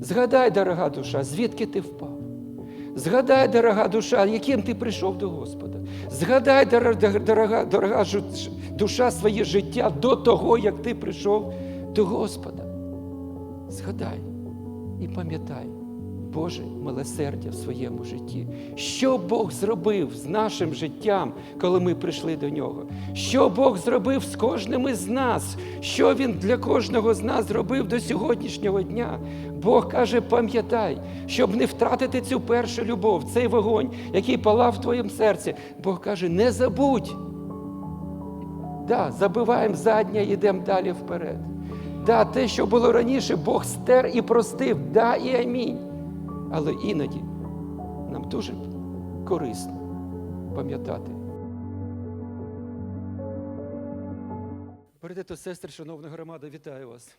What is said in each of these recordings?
Згадай, дорога душа, звідки ти впав. Згадай, дорога душа, яким ти прийшов до Господа. Згадай, дорога, дорога, душа, своє життя до того, як ти прийшов до Господа. Згадай і пам'ятай Боже милосердя в своєму житті. Що Бог зробив з нашим життям, коли ми прийшли до нього? Що Бог зробив з кожним із нас? Що Він для кожного з нас зробив до сьогоднішнього дня? Бог каже, пам'ятай, щоб не втратити цю першу любов, цей вогонь, який палав в твоєму серці. Бог каже, не забудь. Да, забиваємо заднє і йдемо далі вперед. Да, те, що було раніше, Бог стер і простив, да і амінь. Але іноді нам дуже корисно пам'ятати. Передато, сестри, шановна громада, вітаю вас.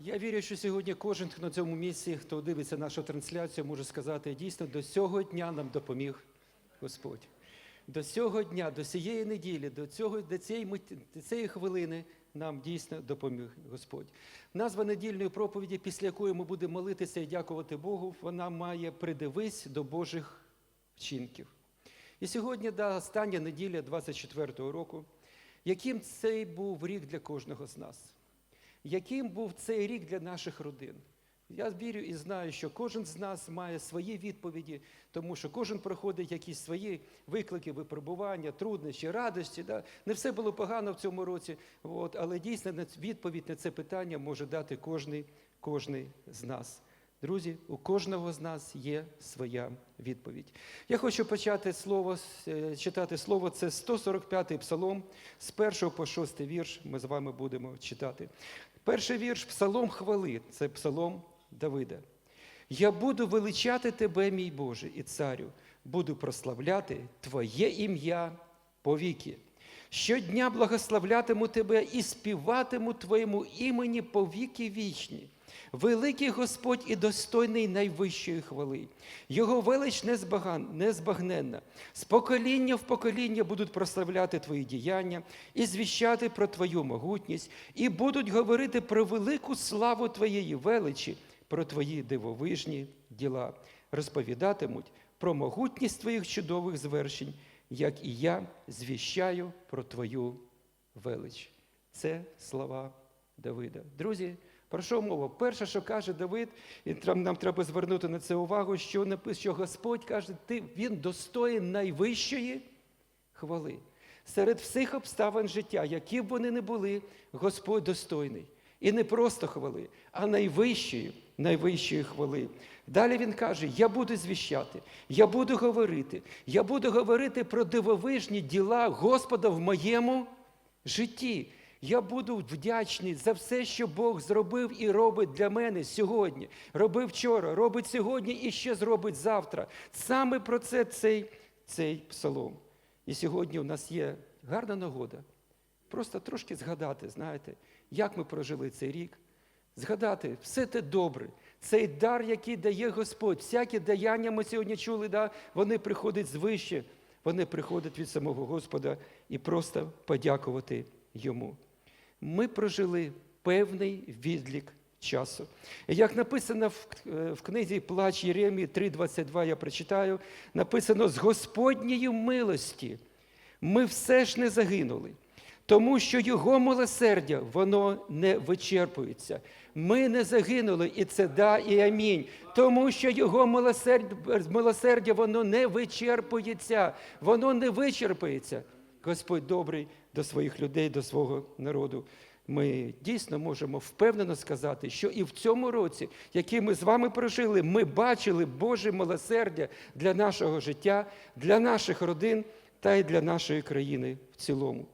Я вірю, що сьогодні кожен хто на цьому місці, хто дивиться нашу трансляцію, може сказати, дійсно, до цього дня нам допоміг Господь. До цього дня, до цієї неділі, до, цього, до, цієї, до цієї хвилини нам дійсно допоміг Господь. Назва недільної проповіді, після якої ми будемо молитися і дякувати Богу, вона має придивись до Божих вчинків. І сьогодні, да, остання неділя 24-го року, яким цей був рік для кожного з нас яким був цей рік для наших родин. Я вірю і знаю, що кожен з нас має свої відповіді, тому що кожен проходить якісь свої виклики, випробування, труднощі, радості. Да? Не все було погано в цьому році, от, але дійсно відповідь на це питання може дати кожний, кожний з нас. Друзі, у кожного з нас є своя відповідь. Я хочу почати слово, е, читати слово. Це 145-й псалом, з 1 по 6 вірш ми з вами будемо читати. Перший вірш псалом хвали, це псалом Давида. Я буду величати тебе, мій Боже, і царю, буду прославляти Твоє ім'я повіки. Щодня благословлятиму тебе і співатиму Твоєму імені повіки вічні. Великий Господь і достойний найвищої хвали. Його велич незбагненна. З покоління в покоління будуть прославляти твої діяння і звіщати про твою могутність, і будуть говорити про велику славу твоєї величі, про твої дивовижні діла. Розповідатимуть про могутність твоїх чудових звершень, як і я звіщаю про твою велич. Це слова Давида. Друзі, про що мова? Перше, що каже Давид, і нам треба звернути на це увагу, що написано, що Господь каже, ти, він достоїн найвищої хвали. Серед всіх обставин життя, які б вони не були, Господь достойний. І не просто хвали, а найвищої, найвищої хвали. Далі він каже: Я буду звіщати, я буду говорити, я буду говорити про дивовижні діла Господа в моєму житті. Я буду вдячний за все, що Бог зробив і робить для мене сьогодні. Робив вчора, робить сьогодні і ще зробить завтра. Саме про це цей, цей псалом. І сьогодні у нас є гарна нагода просто трошки згадати, знаєте, як ми прожили цей рік, згадати все те добре, цей дар, який дає Господь. Всякі даяння ми сьогодні чули, да, вони приходять звище, вони приходять від самого Господа і просто подякувати Йому. Ми прожили певний відлік часу. Як написано в, е, в книзі Плач Єремії 3,22, я прочитаю, написано з Господньої милості ми все ж не загинули, тому що Його милосердя, воно не вичерпується. Ми не загинули, і це да, і амінь. Тому що Його милосердя, воно не вичерпується, воно не вичерпується. Господь добрий до своїх людей, до свого народу. Ми дійсно можемо впевнено сказати, що і в цьому році, який ми з вами прожили, ми бачили Боже милосердя для нашого життя, для наших родин та й для нашої країни в цілому.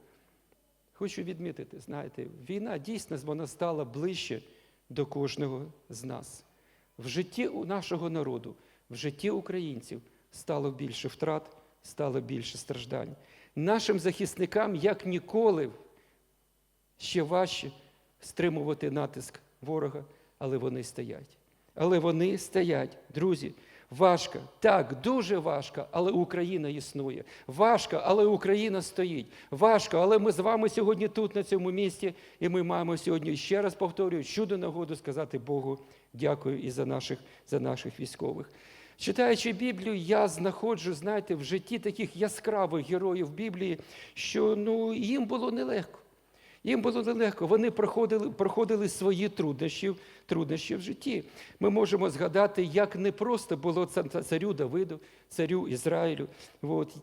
Хочу відмітити, знаєте, війна дійсно вона стала ближче до кожного з нас. В житті нашого народу, в житті українців стало більше втрат, стало більше страждань. Нашим захисникам, як ніколи, ще важче стримувати натиск ворога, але вони стоять. Але вони стоять, друзі. Важко, так, дуже важко, але Україна існує. Важко, але Україна стоїть. Важко, але ми з вами сьогодні тут, на цьому місці, і ми маємо сьогодні, ще раз повторюю, чудо нагоду сказати Богу дякую і за наших, за наших військових. Читаючи Біблію, я знаходжу, знаєте, в житті таких яскравих героїв Біблії, що ну, їм було нелегко. Їм було нелегко. Вони проходили проходили свої труднощі, труднощі в житті. Ми можемо згадати, як непросто було царю Давиду, царю Ізраїлю. От.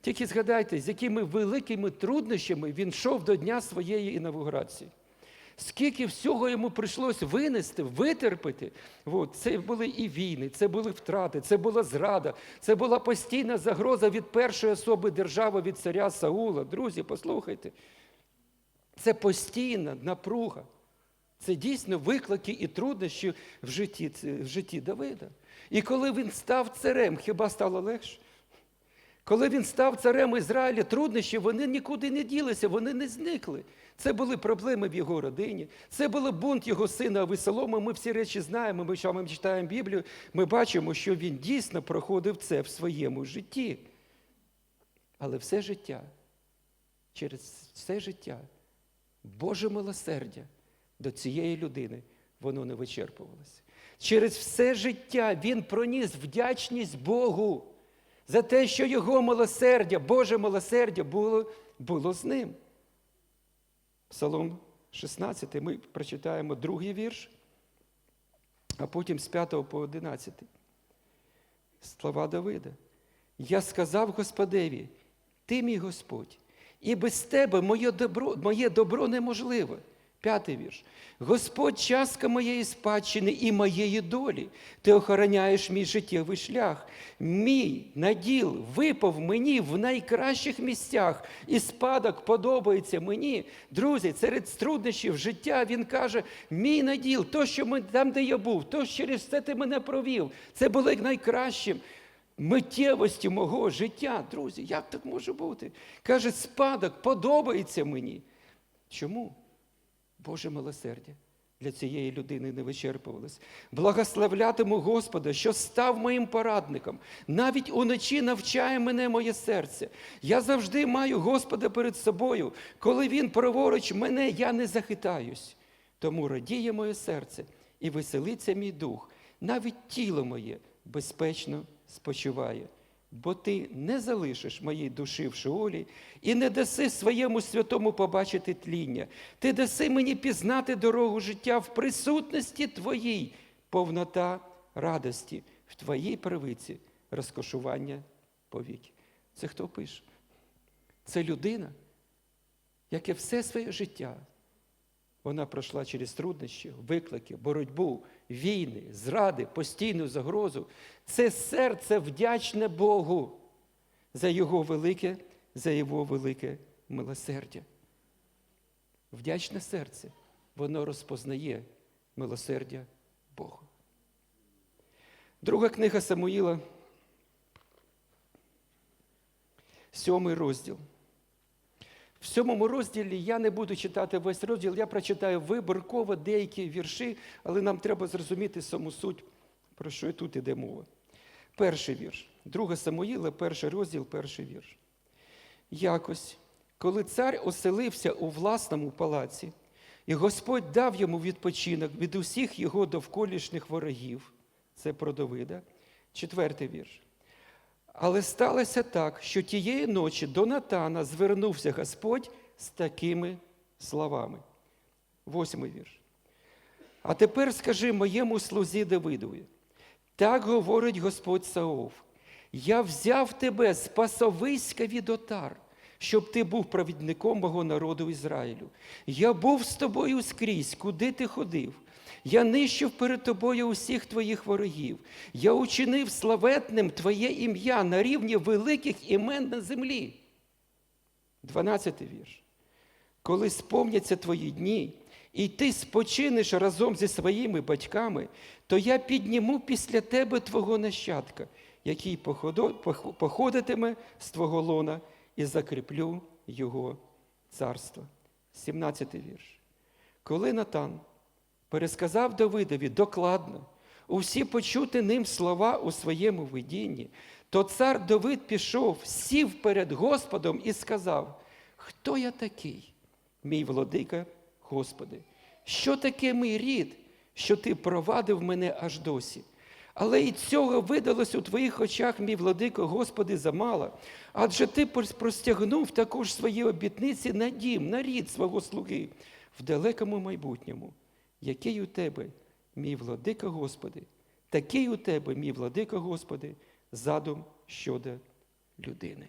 Тільки згадайте, з якими великими труднощами він йшов до дня своєї інавгурації. Скільки всього йому прийшлось винести, витерпіти. От. Це були і війни, це були втрати, це була зрада, це була постійна загроза від першої особи держави, від царя Саула. Друзі, послухайте. Це постійна напруга. Це дійсно виклики і труднощі в житті в житті Давида. І коли він став царем, хіба стало легше? Коли він став царем Ізраїля, труднощі вони нікуди не ділися, вони не зникли. Це були проблеми в його родині, це був бунт його сина Авесолома. Ми всі речі знаємо. Ми ми читаємо Біблію, ми бачимо, що він дійсно проходив це в своєму житті. Але все життя, через все життя. Боже милосердя до цієї людини воно не вичерпувалося. Через все життя він проніс вдячність Богу за те, що його милосердя, Боже милосердя було, було з ним. Псалом 16 ми прочитаємо другий вірш, а потім з 5 по 11. Слова Давида. Я сказав Господеві, ти мій Господь. І без тебе моє добро моє добро неможливе. П'ятий вірш. Господь частка моєї спадщини і моєї долі. Ти охороняєш мій життєвий шлях. Мій наділ випав мені в найкращих місцях, і спадок подобається мені. Друзі, серед труднощів життя він каже: мій наділ, то, що ми там, де я був, то через це ти мене провів. Це було найкращим миттєвості мого життя, друзі, як так може бути? Каже, спадок подобається мені. Чому? Боже милосердя для цієї людини не вичерпувалось. Благословлятиму Господа, що став моїм порадником. Навіть уночі навчає мене моє серце. Я завжди маю Господа перед собою. Коли Він праворуч мене, я не захитаюсь. Тому радіє моє серце і веселиться мій дух, навіть тіло моє безпечно спочиває, бо ти не залишиш моїй душі в шеолі і не даси своєму святому побачити тління. Ти даси мені пізнати дорогу життя в присутності Твоїй, повнота радості, в Твоїй правиці розкошування повіки. Це хто пише? Це людина, яке все своє життя. Вона пройшла через труднощі, виклики, боротьбу, війни, зради, постійну загрозу. Це серце вдячне Богу за Його велике, за Його велике милосердя. Вдячне серце, воно розпознає милосердя Бога. Друга книга Самуїла, сьомий розділ. В сьомому розділі я не буду читати весь розділ, я прочитаю виборково деякі вірші, але нам треба зрозуміти саму суть, про що і тут іде мова. Перший вірш. Друга Самуїла, перший розділ, перший вірш. Якось, коли цар оселився у власному палаці, і Господь дав йому відпочинок від усіх його довколішніх ворогів, це про Давида, четвертий вірш. Але сталося так, що тієї ночі до Натана звернувся Господь з такими словами. Восьмий вірш. А тепер скажи моєму слузі Давидові, так говорить Господь Саов, я взяв тебе з пасовиська від отар, щоб ти був провідником мого народу Ізраїлю. Я був з тобою скрізь, куди ти ходив. Я нищив перед тобою усіх твоїх ворогів. Я учинив славетним Твоє ім'я на рівні великих імен на землі. Дванадцятий вірш. Коли сповняться твої дні, і ти спочинеш разом зі своїми батьками, то я підніму після тебе твого нащадка, який походитиме з твого лона, і закріплю його царство. 17 вірш. Коли Натан пересказав Давидові докладно усі почути ним слова у своєму видінні, то цар Давид пішов, сів перед Господом і сказав: Хто я такий, мій владика, Господи? Що таке мій рід, що ти провадив мене аж досі? Але і цього видалось у твоїх очах, мій владико, Господи, замало, адже ти простягнув також свої обітниці на дім, на рід свого слуги в далекому майбутньому. Який у тебе, мій владико, Господи, такий у тебе, мій владико, Господи, задум щодо людини.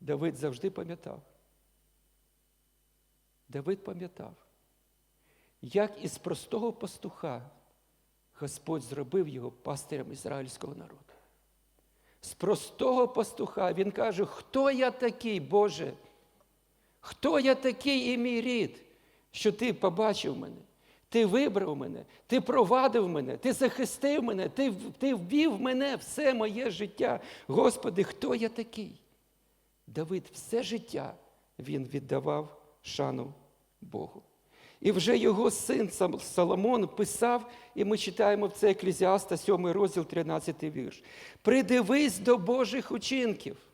Давид завжди пам'ятав. Давид пам'ятав, як із простого пастуха Господь зробив його пастирем ізраїльського народу. З простого пастуха він каже, хто я такий, Боже? Хто я такий і мій рід, що ти побачив мене, ти вибрав мене, ти провадив мене, ти захистив мене, ти, ти ввів мене все моє життя. Господи, хто я такий? Давид все життя він віддавав шану Богу. І вже його син Соломон писав, і ми читаємо в це Еклезіаста, 7 розділ, 13 вірш. Придивись до Божих учинків.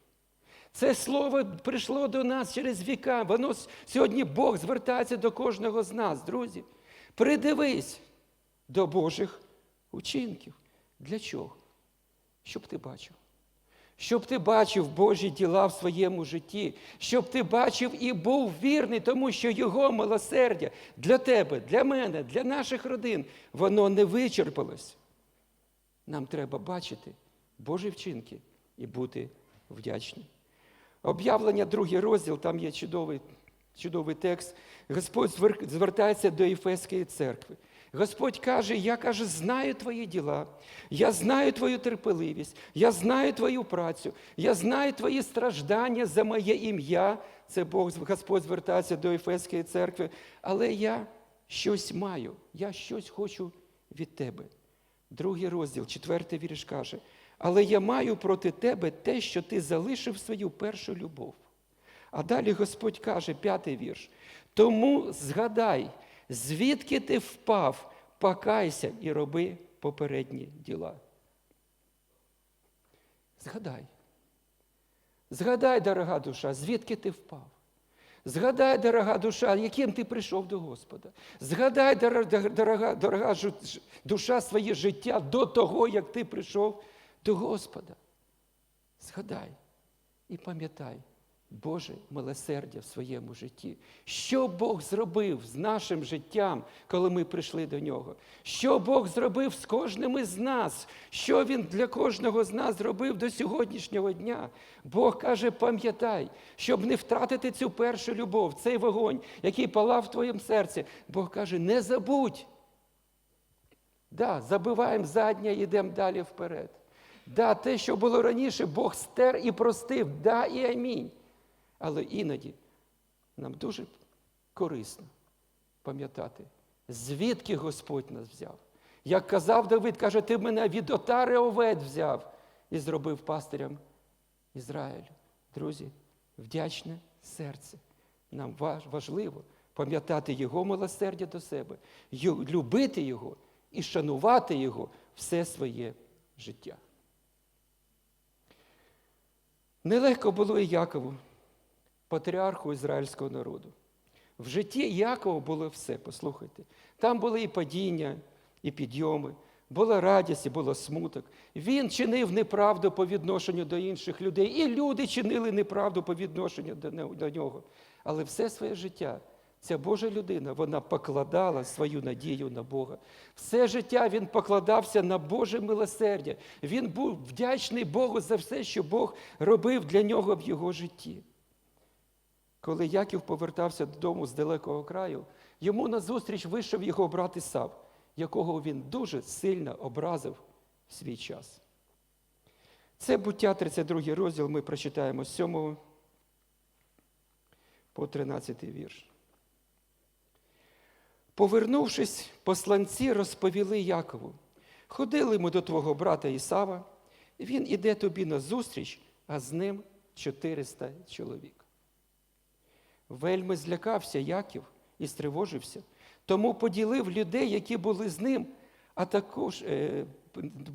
Це слово прийшло до нас через віка. Воно сьогодні Бог звертається до кожного з нас, друзі. Придивись до Божих учинків. Для чого? Щоб ти бачив щоб ти бачив Божі діла в своєму житті, щоб ти бачив і був вірний, тому що Його милосердя для тебе, для мене, для наших родин, воно не вичерпалось. Нам треба бачити Божі вчинки і бути вдячним. Об'явлення, другий розділ, там є чудовий, чудовий текст. Господь звертається до Єфеської церкви. Господь каже, я каже, знаю твої діла, я знаю твою терпеливість, я знаю твою працю, я знаю твої страждання за моє ім'я. Це Бог Господь звертається до Ефеської церкви, але я щось маю, я щось хочу від тебе. Другий розділ, четвертий вірш каже, але я маю проти тебе те, що ти залишив свою першу любов. А далі Господь каже, п'ятий вірш. Тому згадай, звідки ти впав, покайся і роби попередні діла. Згадай. Згадай, дорога душа, звідки ти впав. Згадай, дорога душа, яким ти прийшов до Господа. Згадай, дорога, дорога душа, своє життя до того, як ти прийшов до Господа. Згадай і пам'ятай. Боже милосердя в своєму житті. Що Бог зробив з нашим життям, коли ми прийшли до нього? Що Бог зробив з кожним із нас? Що Він для кожного з нас зробив до сьогоднішнього дня? Бог каже, пам'ятай, щоб не втратити цю першу любов, цей вогонь, який палав в твоєму серці. Бог каже, не забудь. Да, Забиваємо заднє йдемо далі вперед. Да, те, що було раніше, Бог стер і простив. Да і амінь. Але іноді нам дуже корисно пам'ятати, звідки Господь нас взяв. Як казав Давид, каже, ти мене від отари овець взяв і зробив пастирям Ізраїлю. Друзі, вдячне серце. Нам важливо пам'ятати Його милосердя до себе, любити Його і шанувати Його все своє життя. Нелегко було і Якову патріарху ізраїльського народу. В житті Якова було все, послухайте. Там були і падіння, і підйоми, була радість і було смуток. Він чинив неправду по відношенню до інших людей, і люди чинили неправду по відношенню до нього. Але все своє життя ця Божа людина вона покладала свою надію на Бога. Все життя він покладався на Боже милосердя. Він був вдячний Богу за все, що Бог робив для нього в його житті. Коли Яків повертався додому з далекого краю, йому назустріч вийшов його брат Ісав, якого він дуже сильно образив в свій час. Це буття 32 розділ ми прочитаємо з 7 по 13 вірш. Повернувшись, посланці розповіли Якову, ходили ми до твого брата Ісава, він іде тобі на зустріч, а з ним 400 чоловік. Вельми злякався Яків і стривожився, Тому поділив людей, які були з ним, а також, е,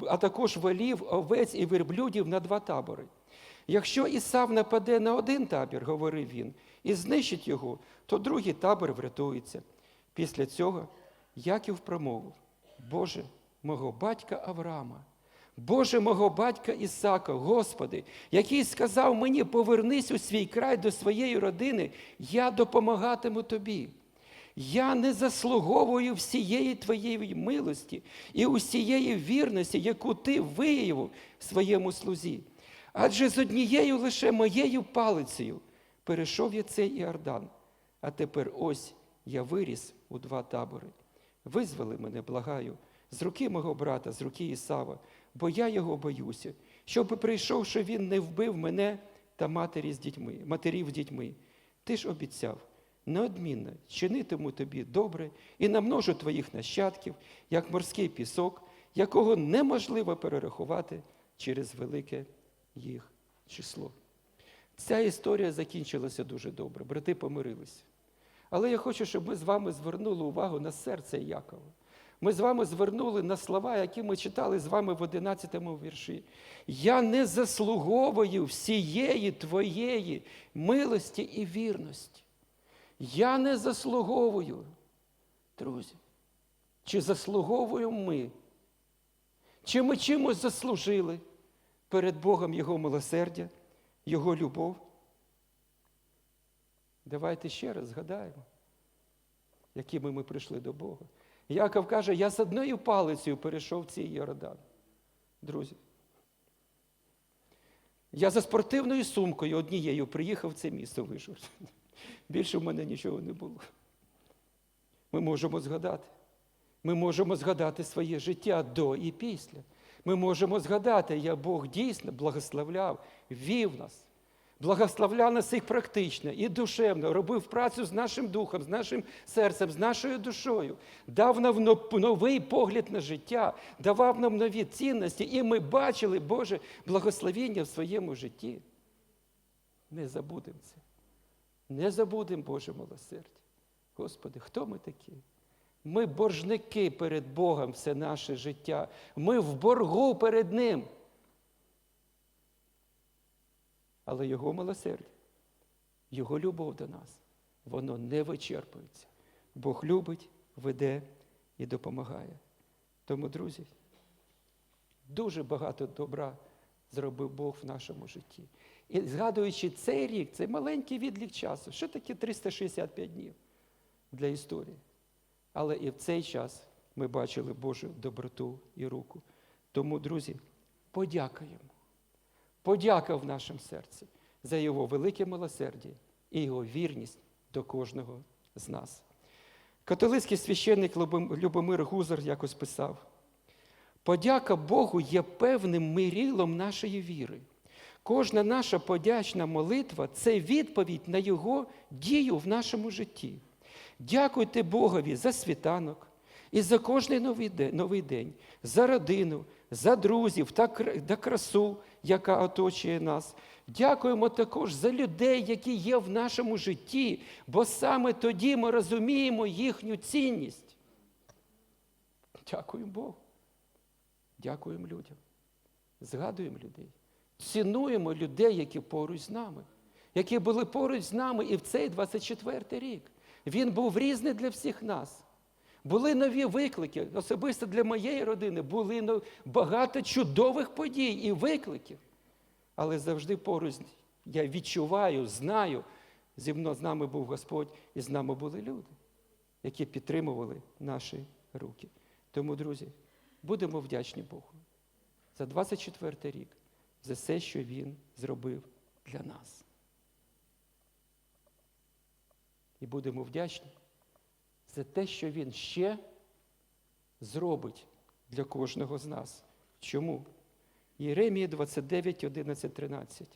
а також волів, овець і верблюдів на два табори. Якщо Ісав нападе на один табір, говорив він, і знищить його, то другий табор врятується. Після цього Яків промовив: Боже, мого батька Авраама, Боже мого батька Ісака, Господи, який сказав мені, повернись у свій край до своєї родини, я допомагатиму тобі. Я не заслуговую всієї твоєї милості і усієї вірності, яку ти виявив своєму слузі. Адже з однією лише моєю палицею перейшов я цей Іордан, а тепер ось я виріс у два табори. Визвали мене, благаю, з руки мого брата, з руки Ісава, бо я його боюся, щоб прийшовши він не вбив мене та матері з дітьми, матерів з дітьми. Ти ж обіцяв, неодмінно чинитиму тобі добре і намножу твоїх нащадків, як морський пісок, якого неможливо перерахувати через велике їх число. Ця історія закінчилася дуже добре. Брати помирилися. Але я хочу, щоб ми з вами звернули увагу на серце Якова. Ми з вами звернули на слова, які ми читали з вами в 11 вірші. Я не заслуговую всієї твоєї милості і вірності. Я не заслуговую, друзі. Чи заслуговуємо ми? Чи ми чимось заслужили перед Богом Його милосердя, Його любов? Давайте ще раз згадаємо, якими ми прийшли до Бога. Яков каже, я з одною палицею перейшов цей Йордан. Друзі. Я за спортивною сумкою однією приїхав в це місто вийшов. Більше в мене нічого не було. Ми можемо згадати. Ми можемо згадати своє життя до і після. Ми можемо згадати, як Бог дійсно благословляв, вів нас, благословляв нас і практично, і душевно, робив працю з нашим духом, з нашим серцем, з нашою душою, дав нам новий погляд на життя, давав нам нові цінності, і ми бачили Боже благословення в своєму житті. Не забудемо це. Не забудемо Боже милосердя. Господи, хто ми такі? Ми боржники перед Богом все наше життя. Ми в боргу перед Ним. Але Його милосердя, Його любов до нас, воно не вичерпується. Бог любить, веде і допомагає. Тому, друзі, дуже багато добра зробив Бог в нашому житті. І згадуючи цей рік, цей маленький відлік часу, що таке 365 днів для історії? Але і в цей час ми бачили Божу доброту і руку. Тому, друзі, подякуємо. Подяка в нашому серці за Його велике милосердя і Його вірність до кожного з нас. Католицький священник Любомир Гузар якось писав: подяка Богу є певним мирілом нашої віри. Кожна наша подячна молитва це відповідь на Його дію в нашому житті. Дякуйте Богові за світанок і за кожний новий день, за родину, за друзів та кра- красу, яка оточує нас. Дякуємо також за людей, які є в нашому житті, бо саме тоді ми розуміємо їхню цінність. Дякуємо Богу. Дякуємо людям. Згадуємо людей. Цінуємо людей, які поруч з нами, які були поруч з нами і в цей 24 рік. Він був різний для всіх нас. Були нові виклики, особисто для моєї родини, були багато чудових подій і викликів. Але завжди поруч я відчуваю, знаю, зі мною з нами був Господь, і з нами були люди, які підтримували наші руки. Тому, друзі, будемо вдячні Богу за 24 рік, за все, що Він зробив для нас. І будемо вдячні за те, що Він ще зробить для кожного з нас. Чому? Єремія 29, 11, 13.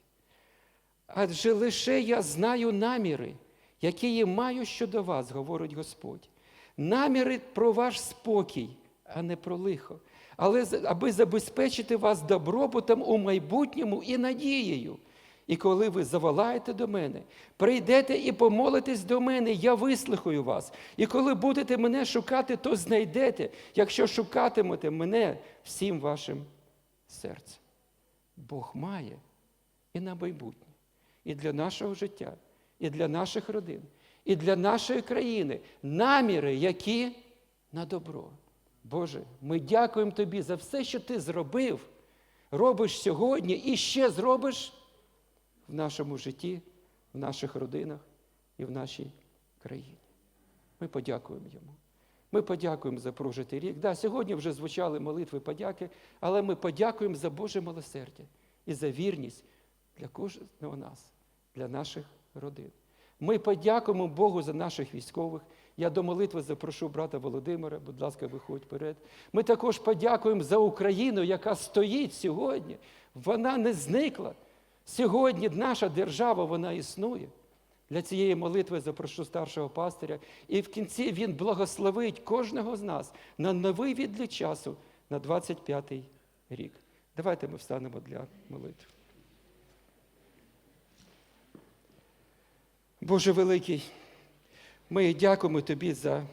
Адже лише я знаю наміри, які я маю щодо вас, говорить Господь. Наміри про ваш спокій, а не про лихо, але аби забезпечити вас добробутом у майбутньому і надією. І коли ви заволаєте до мене, прийдете і помолитесь до мене, я вислухаю вас. І коли будете мене шукати, то знайдете, якщо шукатимете мене всім вашим серцем. Бог має і на майбутнє, і для нашого життя, і для наших родин, і для нашої країни наміри, які на добро. Боже, ми дякуємо Тобі за все, що Ти зробив, робиш сьогодні і ще зробиш в нашому житті, в наших родинах і в нашій країні. Ми подякуємо йому. Ми подякуємо за прожитий рік. Да, сьогодні вже звучали молитви подяки, але ми подякуємо за Боже милосердя і за вірність для кожного нас, для наших родин. Ми подякуємо Богу за наших військових. Я до молитви запрошу брата Володимира, будь ласка, виходь вперед. Ми також подякуємо за Україну, яка стоїть сьогодні. Вона не зникла. Сьогодні наша держава, вона існує. Для цієї молитви запрошу старшого пастиря. І в кінці він благословить кожного з нас на новий відлік часу на 25-й рік. Давайте ми встанемо для молитви. Боже великий, ми дякуємо Тобі за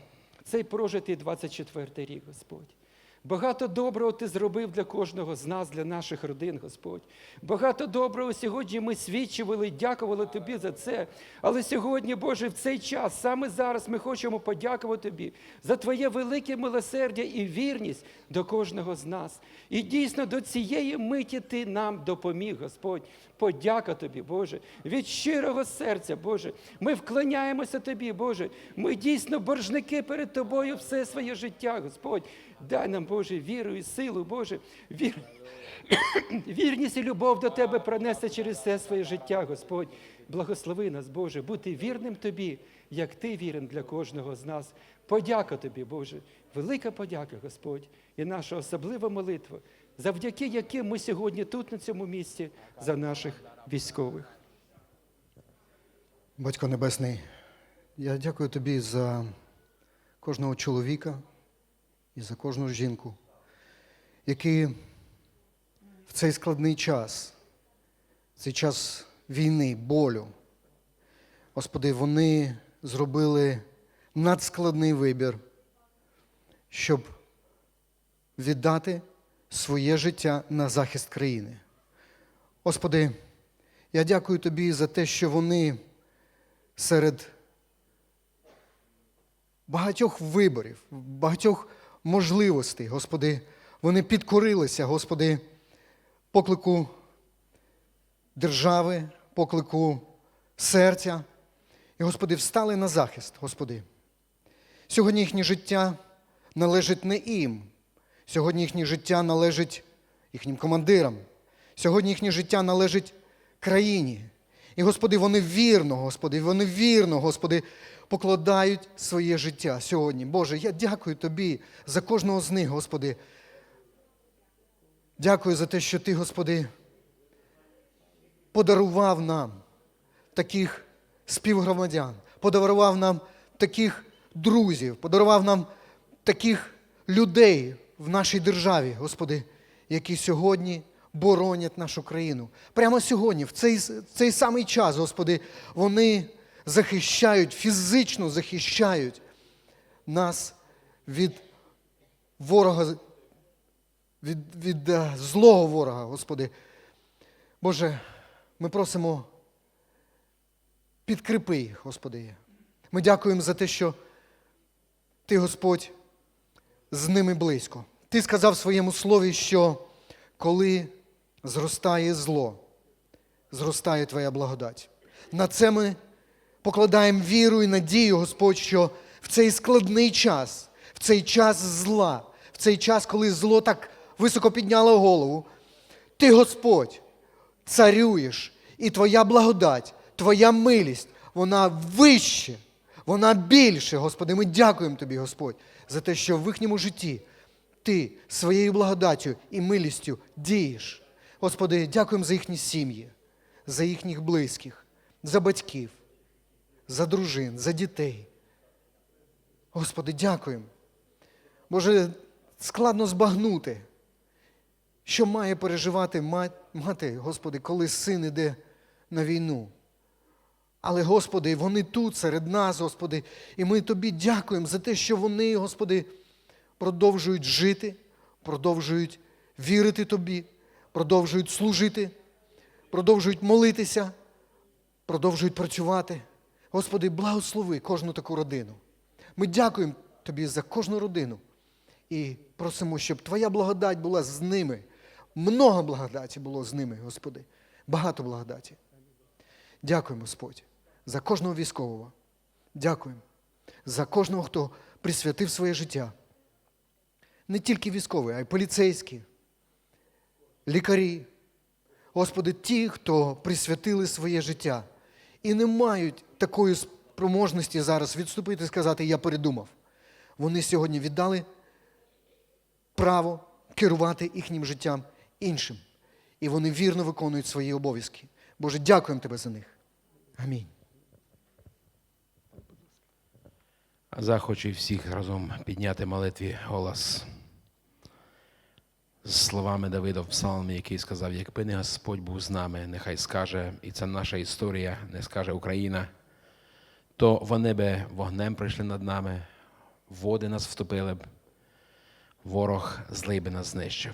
цей прожитий 24-й рік, Господь. Багато доброго Ти зробив для кожного з нас, для наших родин, Господь. Багато доброго сьогодні ми свідчували, дякували Тобі за це. Але сьогодні, Боже, в цей час, саме зараз ми хочемо подякувати Тобі за Твоє велике милосердя і вірність до кожного з нас. І дійсно до цієї миті Ти нам допоміг, Господь. Подяка Тобі, Боже, від щирого серця, Боже. Ми вклоняємося Тобі, Боже. Ми дійсно боржники перед Тобою все своє життя, Господь. Дай нам, Боже, віру і силу, Боже, вір... вірність і любов до Тебе пронести через все своє життя, Господь. Благослови нас, Боже, бути вірним Тобі, як Ти вірен для кожного з нас. Подяка Тобі, Боже, велика подяка, Господь, і наша особлива молитва, завдяки яким ми сьогодні тут, на цьому місці, за наших військових. Батько Небесний, я дякую тобі за кожного чоловіка і за кожну жінку, які в цей складний час, цей час війни, болю, Господи, вони зробили надскладний вибір, щоб віддати своє життя на захист країни. Господи, я дякую Тобі за те, що вони серед багатьох виборів, багатьох можливостей, Господи, вони підкорилися, Господи, поклику держави, поклику серця. І, Господи, встали на захист, Господи. Сьогодні їхнє життя належить не їм. Сьогодні їхнє життя належить їхнім командирам. Сьогодні їхнє життя належить країні. І, Господи, вони вірно, Господи, вони вірно, Господи, покладають своє життя сьогодні. Боже, я дякую Тобі за кожного з них, Господи. Дякую за те, що Ти, Господи, подарував нам таких співгромадян, подарував нам таких друзів, подарував нам таких людей в нашій державі, Господи, які сьогодні боронять нашу країну. Прямо сьогодні, в цей, цей самий час, Господи, вони захищають, фізично захищають нас від ворога, від, від е, злого ворога, Господи. Боже, ми просимо підкріпи їх, Господи. Ми дякуємо за те, що Ти, Господь, з ними близько. Ти сказав в своєму слові, що коли зростає зло, зростає Твоя благодать. На це ми покладаємо віру і надію, Господь, що в цей складний час, в цей час зла, в цей час, коли зло так високо підняло голову, Ти, Господь, царюєш, і Твоя благодать, Твоя милість, вона вище, вона більше, Господи. Ми дякуємо Тобі, Господь, за те, що в їхньому житті Ти своєю благодаттю і милістю дієш. Господи, дякуємо за їхні сім'ї, за їхніх близьких, за батьків, за дружин, за дітей. Господи, дякуємо. Боже, складно збагнути, що має переживати мати, Господи, коли син іде на війну. Але, Господи, вони тут серед нас, Господи, і ми Тобі дякуємо за те, що вони, Господи, продовжують жити, продовжують вірити Тобі, продовжують служити, продовжують молитися, продовжують працювати. Господи, благослови кожну таку родину. Ми дякуємо Тобі за кожну родину і просимо, щоб Твоя благодать була з ними. Много благодаті було з ними, Господи. Багато благодаті. Дякуємо, Господь, за кожного військового. Дякуємо за кожного, хто присвятив своє життя. Не тільки військовий, а й поліцейські, лікарі. Господи, ті, хто присвятили своє життя і не мають такої спроможності зараз відступити і сказати, я передумав. Вони сьогодні віддали право керувати їхнім життям іншим. І вони вірно виконують свої обов'язки. Боже, дякуємо Тебе за них. Амінь. Захочу всіх разом підняти молитві голос з словами Давида в псалмі, який сказав: якби не Господь був з нами, нехай скаже, і це наша історія, не скаже Україна, то вони би вогнем прийшли над нами, води нас втопили б, ворог злий би нас знищив.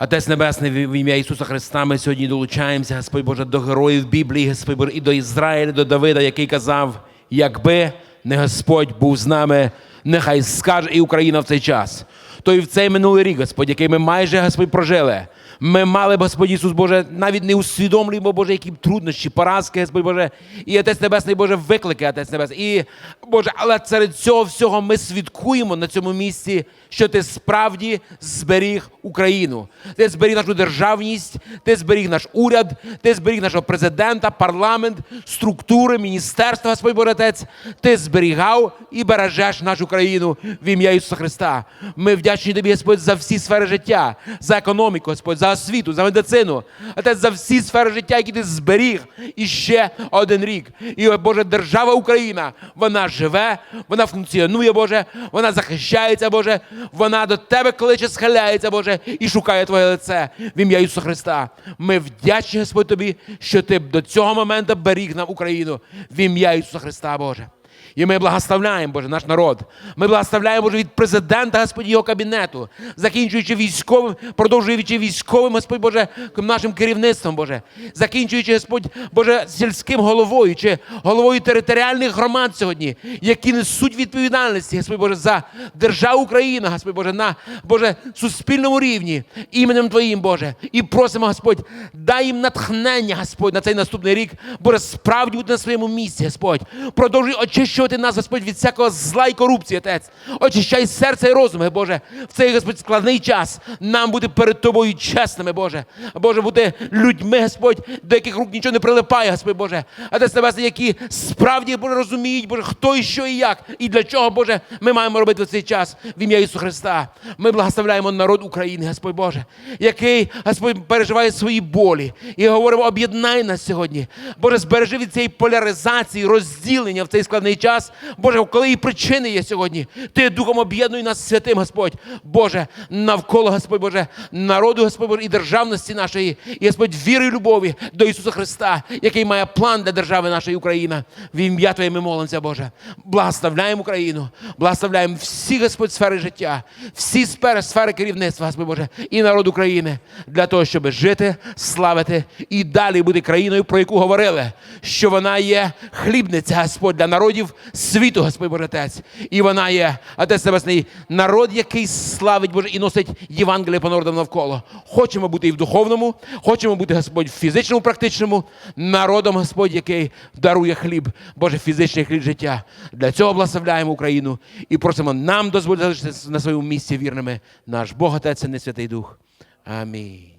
Отець Небесний, в ім'я Ісуса Христа, ми сьогодні долучаємося, Господь Боже, до героїв Біблії, Господь Боже, і до Ізраїля, до Давида, який казав, якби не Господь був з нами, нехай скаже і Україна в цей час. То і в цей минулий рік, Господь, який ми майже Господь прожили. Ми мали, Господь Ісус Боже, навіть не усвідомлюємо, Боже, які труднощі, поразки, Господь Боже, і Отець Небесний, Боже, виклики, Отець Небесний. І, Боже, але серед цього всього ми свідкуємо на цьому місці, що ти справді зберіг Україну. Ти зберіг нашу державність, ти зберіг наш уряд, ти зберіг нашого президента, парламент, структури, міністерства, Господь Отець. Ти зберігав і бережеш нашу країну в ім'я Ісуса Христа. Ми вдячні тобі, Господь, за всі сфери життя, за економіку, Господь, за освіту, за медицину, Отець, за всі сфери життя, які ти зберіг і ще один рік. І, Боже, держава Україна, вона живе, вона функціонує, Боже, вона захищається, Боже, вона до Тебе кличе, схиляється, Боже, і шукає Твоє лице в ім'я Ісуса Христа. Ми вдячні, Господь, Тобі, що Ти до цього моменту беріг нам Україну в ім'я Ісуса Христа, Боже. І ми благословляємо, Боже, наш народ. Ми благословляємо, Боже, від президента, Господь, його кабінету, закінчуючи військовим, продовжуючи військовим, Господь Боже, нашим керівництвом, Боже, закінчуючи, Господь, Боже, сільським головою чи головою територіальних громад сьогодні, які несуть відповідальності, Господь Боже, за державу Україна, Господь Боже, на Боже суспільному рівні, іменем Твоїм, Боже. І просимо, Господь, дай їм натхнення, Господь, на цей наступний рік, Боже, справді бути на своєму місці, Господь. Продовжуй очищувати нас, Господь, від всякого зла і корупції, Отець. Очищай серце і розум, Боже, в цей Господь складний час нам бути перед Тобою чесними, Боже. Боже, бути людьми, Господь, до яких рук нічого не прилипає, Господь Боже. Отець Небесний, які справді Боже, розуміють, Боже, хто і що і як, і для чого, Боже, ми маємо робити в цей час в ім'я Ісуса Христа. Ми благословляємо народ України, Господь Боже, який, Господь, переживає свої болі. І говоримо, об'єднай нас сьогодні. Боже, збережи від цієї поляризації, розділення в цей складний час. Боже, коли і причини є сьогодні, ти духом об'єднуй нас святим, Господь. Боже, навколо, Господь Боже, народу, Господь Боже, і державності нашої, і Господь віри і любові до Ісуса Христа, який має план для держави нашої України. В ім'я Твоє ми молимося, Боже. Благословляємо Україну, благословляємо всі, Господь, сфери життя, всі сфери, сфери керівництва, Господь Боже, і народ України для того, щоб жити, славити і далі бути країною, про яку говорили, що вона є хлібниця, Господь, для народів світу, Господь Боже Отець. І вона є, Отець Небесний, народ, який славить Боже і носить Євангеліє по народам навколо. Хочемо бути і в духовному, хочемо бути, Господь, в фізичному, практичному народом, Господь, який дарує хліб, Боже, фізичний хліб життя. Для цього благословляємо Україну і просимо нам дозволити залишитися на своєму місці вірними. Наш Бог Отець і Святий Дух. Амінь.